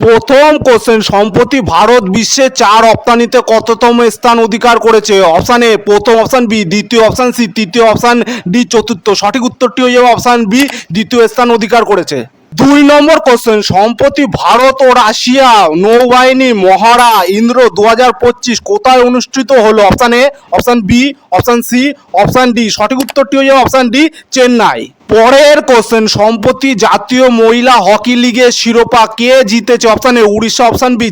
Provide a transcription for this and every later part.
প্রথম কোশ্চেন সম্প্রতি ভারত বিশ্বে চা রপ্তানিতে কততম স্থান অধিকার করেছে? অপশান এ প্রথম অপশান বি দ্বিতীয় অপশান সি তৃতীয় অপশান ডি চতুর্থ। সঠিক উত্তরটি হয়ে যাবে অপশান বি দ্বিতীয় স্থান অধিকার করেছে। দুই নম্বর কোশ্চেন সম্প্রতি ভারত ও রাশিয়া নৌবাহিনী, মহারা, ইন্দ্র দু হাজার পঁচিশ কোথায় অনুষ্ঠিত হলো? Option A option B option C option D সঠিক উত্তরটি হয়ে যাবে অপশান ডি চেন্নাই। পরের কোশ্চেন সম্প্রতি জাতীয় মহিলা হকি লিগের শিরোপা কে জিতেছে? Option A Orissa option B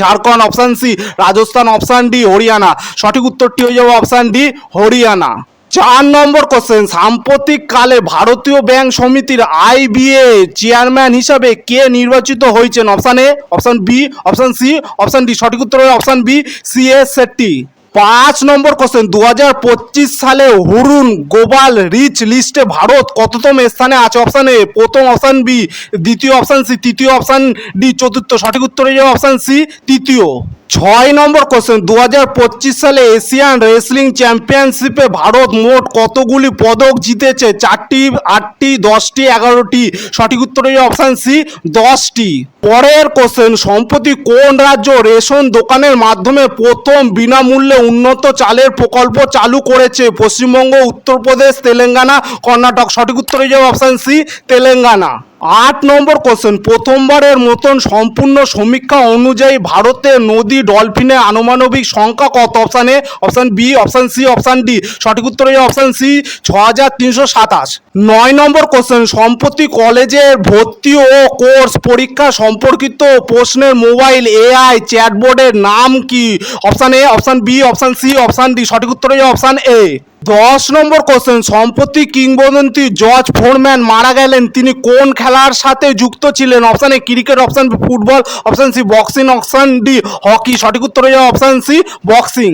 Jharkhand option C Rajasthan option D Haryana. সঠিক উত্তরটি হয়ে যাবে অপশান ডি হরিয়ানা। চার নম্বর কোশ্চেন সাম্প্রতিক কালে ভারতীয় ব্যাংক সমিতির আইবিএ চেয়ারম্যান হিসাবে কে নির্বাচিত হয়েছেন? Option A option B option C option D সঠিক উত্তর হবে option B C S Shetty পাঁচ নম্বর কোশ্চেন দু হাজার পঁচিশ সালে হুরুন গ্লোবাল রিচ লিস্টে ভারত কততম স্থানে আছে? অপশান এ প্রথম অপশান বি দ্বিতীয় অপশান সি তৃতীয় অপশান ডি চতুর্থ, সঠিক উত্তর অপশান সি তৃতীয়। ছয় নম্বর কোশ্চেন দু হাজার পঁচিশ সালে এশিয়ান রেসলিং চ্যাম্পিয়নশিপে ভারত মোট কতগুলি পদক জিতেছে? চারটি, আটটি, দশটি, এগারোটি। সঠিক উত্তর হয়ে অপশান সি দশটি। পরের কোশ্চেন সম্প্রতি কোন রাজ্য রেশন দোকানের মাধ্যমে প্রথম বিনামূল্যে উন্নত চালের প্রকল্প চালু করেছে? পশ্চিমবঙ্গ, উত্তরপ্রদেশ, তেলেঙ্গানা, কর্ণাটক। সঠিক উত্তর হয়ে যাবে অপশান সি তেলেঙ্গানা। আট নম্বর কোশ্চেন প্রথমবারের মতন সম্পূর্ণ সমীক্ষা অনুযায়ী ভারতে নদী ডলফিনের আনুমানবিক সংখ্যা কত? Option option B option C option D সঠিক উত্তর অপশান সি ছ হাজার তিনশো সাতাশ। নয় নম্বর কোশ্চেন সম্প্রতি কলেজের ভর্তি ও কোর্স পরীক্ষা সম্পর্কিত প্রশ্নের মোবাইল এআই চ্যাটবোর্ডের নাম কি? Option A option B option C option D সঠিক উত্তর অপশান এ দশ নম্বর কোশ্চেন সম্পত্তি কিংবদন্তি জর্জ ফোরম্যান মারা গেলেন। তিনি কোন খেলার সাথে যুক্ত ছিলেন? Option A cricket option B football option C boxing option D hockey সঠিক উত্তর হয়ে যাবে অপশান সি বক্সিং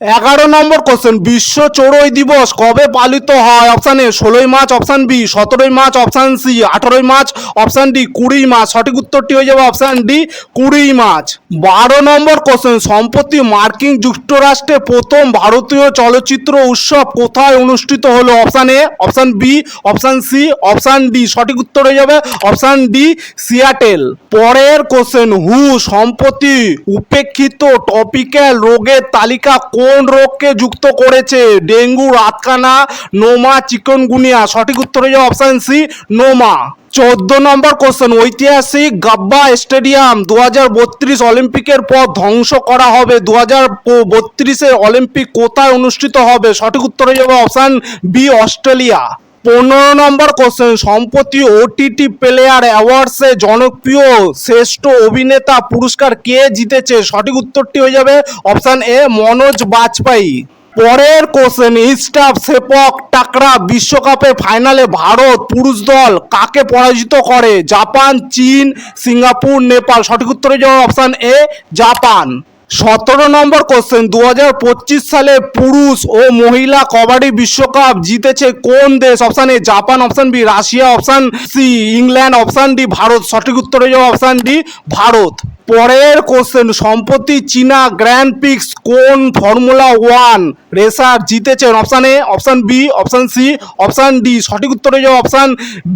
এগারো নম্বর কোশ্চেন বিশ্ব চড়ুই দিবস কবে পালিত হয়? অপশান এ ষোলোই মার্চ অপশান বি সতেরোই মার্চ অপশান সি আঠারোই মার্চ অপশান ডি কুড়ি মার্চ। সঠিক উত্তরটি হয়ে যাবে অপশান ডি কুড়ি মার্চ। বারো নম্বর কোশ্চেন সম্প্রতি মার্কিন যুক্তরাষ্ট্রে প্রথম ভারতীয় চলচ্চিত্র উৎসব কোথায় অনুষ্ঠিত হলো? Option A option B option C option D সঠিক উত্তর হয়ে যাবে অপশান ডি সিয়াটেল। পরের কোশ্চেন হু, সম্প্রতি উপেক্ষিত টপিক্যাল রোগের তালিকা কোন রোগকে যুক্ত করেছে? ডেঙ্গু, রাতকানা, নোমা, চিকনগুনিয়া। সঠিক উত্তর হয়ে অপশান সি নোমা। চোদ্দ নম্বর কোশ্চেন ঐতিহাসিক গাব্বা স্টেডিয়াম দু হাজার বত্রিশ অলিম্পিকের পর ধ্বংস করা হবে। দু হাজার বত্রিশের অলিম্পিক কোথায় অনুষ্ঠিত হবে? সঠিক উত্তর হয়ে যাবে অপশান বি অস্ট্রেলিয়া। পনেরো নম্বর কোশ্চেন সম্প্রতি ওটিটি প্লেয়ার অ্যাওয়ার্ডসে জনপ্রিয় শ্রেষ্ঠ অভিনেতা পুরস্কার কে জিতেছে? সঠিক উত্তরটি হয়ে যাবে অপশান এ মনোজ বাজপেয়ী। পরের কোশ্চেন ইস্টাফ সেপক টাকরা বিশ্বকাপের ফাইনালে ভারত পুরুষ দল কাকে পরাজিত করে? জাপান, চীন, সিঙ্গাপুর, নেপাল। সঠিক উত্তর যাবে অপশান এ জাপান। সতেরো নম্বর কোশ্চেন দু হাজার পঁচিশ সালে পুরুষ ও মহিলা কবাডি বিশ্বকাপ জিতেছে কোন দেশ? Option A Japan option B Russia option C England option D Bharat. সঠিক উত্তর হয়ে যাবে অপশান ডি ভারত। পরের কোশ্চেন সম্প্রতি চীনা গ্র্যান্ড পিক্স কোন ফর্মুলা ওয়ান রেসার জিতেছেন? Option A option B option C option D সঠিক উত্তর হয়ে যাবে অপশান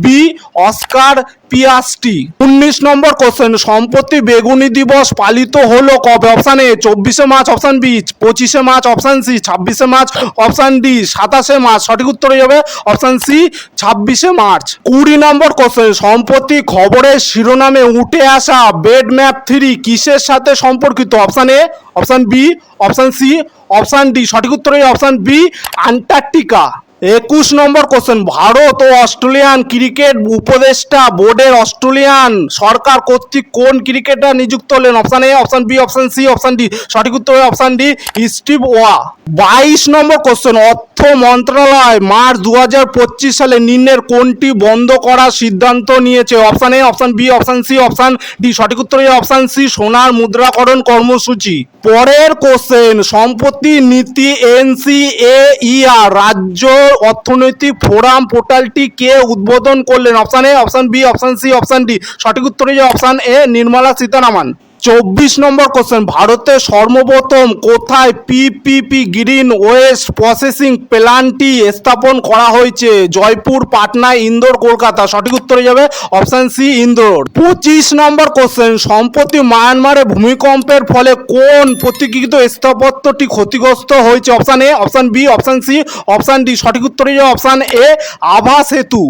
বি অস্কার পিয়াসটি। উনিশ নম্বর কোশ্চেন সম্প্রতি বেগুনি দিবস পালিত হলো কবে? অপশান এ চব্বিশে মার্চ অপশান বি পঁচিশে মার্চ অপশান সি ছাব্বিশে মার্চ অপশান ডি সাতাশে মার্চ। সঠিক উত্তর হয়ে যাবে অপশান সি ছাব্বিশে মার্চ। কুড়ি নম্বর কোশ্চেন সম্প্রতি খবরের শিরোনামে উঠে আসা বেড ম্যাপ থ্রি কিসের সাথে সম্পর্কিত? Option A option B option C option D সঠিক উত্তর অপশান বি আন্টার্কটিকা একুশ নম্বর কোশ্চেন ভারত ও অস্ট্রেলিয়ান ক্রিকেট উপদেষ্টা বোর্ডের অস্ট্রেলিয়ান সরকার কর্তৃক কোন ক্রিকেটার নিযুক্ত হলেন? Option A option B option C option D সঠিক উত্তর হবে অপশান ডি স্টিভ ওয়া। বাইশ নম্বর কোশ্চেন অর্থ মন্ত্রণালয় মার্চ দু হাজার পঁচিশ সালে নিম্নের কোনটি বন্ধ করার সিদ্ধান্ত নিয়েছে? Option A option B option C option D সঠিক উত্তর হবে অপশান সি সোনার মুদ্রাকরণ কর্মসূচি। পরের কোশ্চেন সম্পত্তি নীতি এনসিএইআর রাজ্য অর্থনৈতিক ফোরাম পোর্টালটি কে উদ্বোধন করলেন। Option A, option B, option C, option D. সঠিক উত্তর হয়ে অপশান এ, নির্মলা সীতারামন। চব্বিশ নম্বর কোশ্চেন ভারতে সর্বপ্রথম কোথায় পিপিপি গ্রিন ওয়েস্ট প্রসেসিং প্ল্যান্টটি স্থাপন করা হয়েছে? জয়পুর, পাটনা, ইন্দোর, কলকাতা। সঠিক উত্তর যাবে অপশান সি ইন্দোর পঁচিশ নম্বর কোশ্চেন সম্প্রতি মায়ানমারে ভূমিকম্পের ফলে কোন প্রতিকৃত স্থাপত্যটি ক্ষতিগ্রস্ত হয়েছে? Option A option B option C option D সঠিক উত্তর যাবে অপশান এ আভা সেতু।